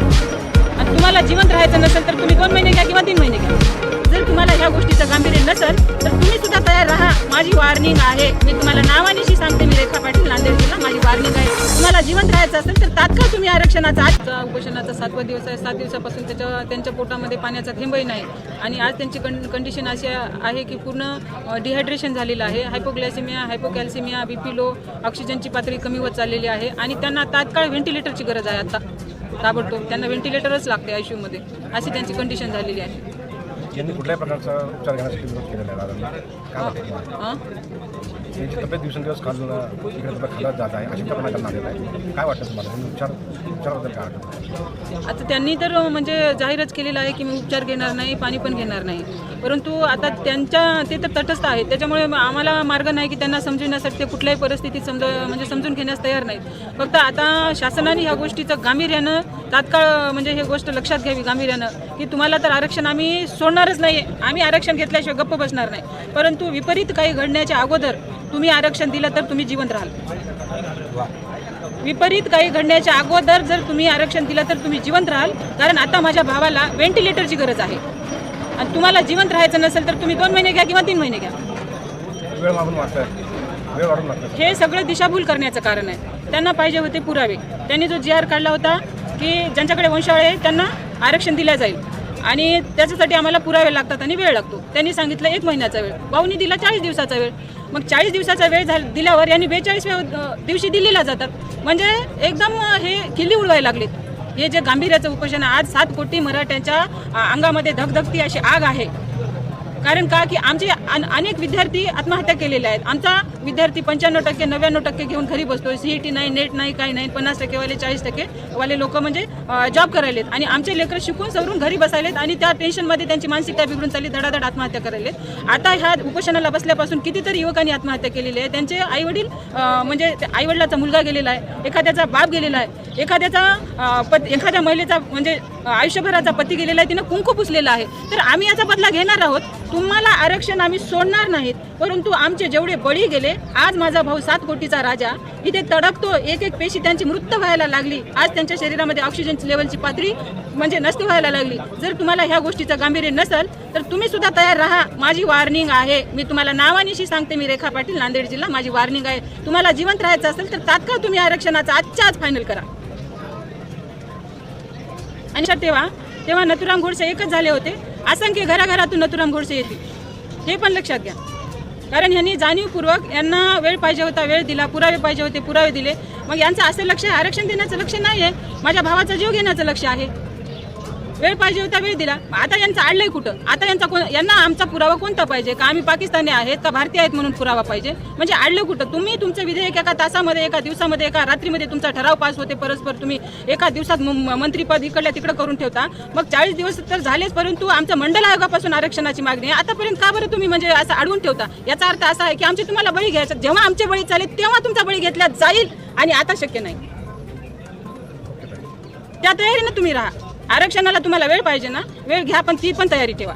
आणि तुम्हाला जिवंत राहायचं नसेल तर तुम्ही दोन महिने घ्या किंवा तीन महिने घ्या. जर तुम्हाला ह्या गोष्टीचं गांभीर्य नसेल तर तुम्ही सुद्धा तयार राहा. माझी वार्निंग आहे. मी तुम्हाला नावानिशी सांगते मी रेखा पाटील नांदेड जिल्हा. माझी वार्निंग आहे. तुम्हाला जिवंत राहायचं असेल तर तात्काळ तुम्ही आरक्षणाचा आज उपोषणाचा सातवा दिवस आहे. सात दिवसापासून त्याच्या त्यांच्या पोटामध्ये पाण्याचा थेंबही नाही. आणि आज त्यांची कं कंडिशन अशी आहे की पूर्ण डिहायड्रेशन झालेलं आहे. हायपोग्लॅसिमिया हायपोकॅल्सिमिया बीपी लो ऑक्सिजनची पातळी कमी होत चाललेली आहे. आणि त्यांना तात्काळ व्हेंटिलेटरची गरज आहे आता. ताबडतोब. त्यांना व्हेंटिलेटरच लागते आयमध्ये. अशी त्यांची कंडिशन झालेली आहे. यांनी कुठल्याही प्रकारचा उपचार घेण्यासाठी विरोध केलेला आहे दादांना काय वाटतं तुम्हाला? हं? यांची तब्येत दिवसेंदिवस खालून इकडे तब्येत खालात जात आहे अशी त्यांना आलेला आहे. काय वाटतं तुम्हाला? तुम्ही उपचार उपचाराबद्दल काय वाटतं? आता त्यांनी तर म्हणजे जाहीरच केलेलं आहे की मी उपचार घेणार नाही पाणी पण घेणार नाही. परंतु आता त्यांच्या ते तर तटस्थ आहेत. त्याच्यामुळे आम्हाला मार्ग नाही की त्यांना समजविण्यासाठी ते कुठल्याही परिस्थितीत समज म्हणजे समजून घेण्यास तयार नाहीत. फक्त आता शासनाने ह्या गोष्टीचं गांभीर्यानं तात्काळ म्हणजे हे गोष्ट लक्षात घ्यावी गांभीर्यानं. की तुम्हाला तर आरक्षण आम्ही सोडणारच नाही आम्ही आरक्षण घेतल्याशिवाय गप्प बसणार नाही. परंतु विपरीत काही घडण्याच्या अगोदर तुम्ही आरक्षण दिलं तर तुम्ही जिवंत राहाल. विपरीत काही घडण्याच्या अगोदर जर तुम्ही आरक्षण दिलं तर तुम्ही जिवंत राहाल. कारण आता माझ्या भावाला व्हेंटिलेटरची गरज आहे. आणि तुम्हाला जिवंत राहायचं नसेल तर तुम्ही दोन महिने घ्या किंवा तीन महिने घ्या. वेळ मागून वाटतंय वेळ वाढून वाटतं हे सगळं दिशाभूल करण्याचं कारण आहे. त्यांना पाहिजे होते पुरावे. त्यांनी जो जी आर काढला होता की ज्यांच्याकडे वंशावळ आहे त्यांना आरक्षण दिल्या जाईल. आणि त्याच्यासाठी आम्हाला पुरावे लागतात आणि वेळ लागतो. त्यांनी सांगितलं एक महिन्याचा वेळ. भाऊनी दिला चाळीस दिवसाचा वेळ. मग चाळीस दिवसाचा वेळ झाला दिल्यावर यांनी बेचाळीसव्या दिवशी दिल्लीला जातात. म्हणजे एकदम हे किल्ली उडवायला लागलेत. हे जे गांभीर्याचं उपोषण आहे, आज सात कोटी मराठ्यांच्या अंगामध्ये धगधगती अशी आग आहे. कारण का? की आमचे अन- अनेक विद्यार्थी आत्महत्या केलेल्या आहेत. आमचा विद्यार्थी पंच्याण्णव टक्के नव्याण्णव टक्के घेऊन घरी बसतोय. सीईटी नाही नेट नाही काही नाही पन्नास टक्केवाले चाळीस टक्के वाले लोक म्हणजे जॉब करायलेत. आणि आमचे लेकर शिकून सवरून घरी बसायलेत आणि त्या टेन्शनमध्ये त्यांची मानसिकता बिघडून चालली धडाधड आत्महत्या करायलेत. आता ह्या उपोषणाला बसल्यापासून कितीतरी युवकांनी आत्महत्या केलेली आहे. त्यांचे आईवडील म्हणजे आईवडिलाचा मुलगा गेलेला आहे एखाद्याचा बाप गेलेला आहे एखाद्याचा पत एखाद्या महिलेचा म्हणजे आयुष्यभराचा पती गेलेला आहे तिनं कुंकू पुसलेला आहे. तर आम्ही याचा बदला घेणार आहोत. तुम्हाला आरक्षण आम्ही सोडणार नाहीत परंतु आमचे जेवढे बळी गेले आज माझा भाऊ सात कोटीचा राजा इथे तडकतो एक एक पेशी त्यांची मृत्यू व्हायला लागली. आज त्यांच्या शरीरामध्ये ऑक्सिजनची लेवलची पातळी म्हणजे नष्ट व्हायला लागली. जर तुम्हाला ह्या गोष्टीचं गांभीर्य नसेल तर तुम्ही सुद्धा तयार राहा. माझी वॉर्निंग आहे. मी तुम्हाला नावानिशी सांगते मी रेखा पाटील नांदेड जिल्हा माझी वॉर्निंग आहे. तुम्हाला जिवंत राहायचं असेल तर तात्काळ तुम्ही आरक्षणाचा आजच्या आज फायनल करा. आणि तेव्हा तेव्हा नथुराम गोडसे एकच झाले होते. असंख्य घराघरातून नथुराम गोडसे येतील. हे पण लक्षात घ्या. कारण ह्यांनी जाणीवपूर्वक यांना वेळ पाहिजे होता वेळ दिला पुरावे पाहिजे होते पुरावे दिले. मग यांचं असं लक्ष आरक्षण देण्याचं लक्ष नाही आहे माझ्या भावाचा जीव घेण्याचं लक्ष आहे. वेळ पाहिजे होता वेळ दिला. आता यांचं आडलंय कुठं? आता यांचा कोण यांना आमचा पुरावा कोणता पाहिजे? का आम्ही पाकिस्तानी आहेत का भारतीय आहेत म्हणून पुरावा पाहिजे? म्हणजे आडलं कुठं? तुम्ही तुमचं विधेयक एका तासामध्ये एका दिवसामध्ये एका रात्रीमध्ये तुमचा ठराव पास होते परस्पर तुम्ही एका दिवसात म- मंत्रीपद इकडल्या तिकडं करून ठेवता. मग चाळीस दिवस तर झालेच परंतु आमच्या मंडल आयोगापासून आरक्षणाची मागणी आहे. आतापर्यंत का बरं तुम्ही म्हणजे असं अडवून ठेवता? याचा अर्थ असा आहे की आमचे तुम्हाला बळी घ्यायचा जेव्हा आमचे बळी चालेल तेव्हा तुमचा बळी घेतला जाईल आणि आता शक्य नाही. त्या तयारीनं तुम्ही राहा. आरक्षणाला तुम्हाला वेळ पाहिजे ना? वेळ घ्या पण ती पण तयारी ठेवा.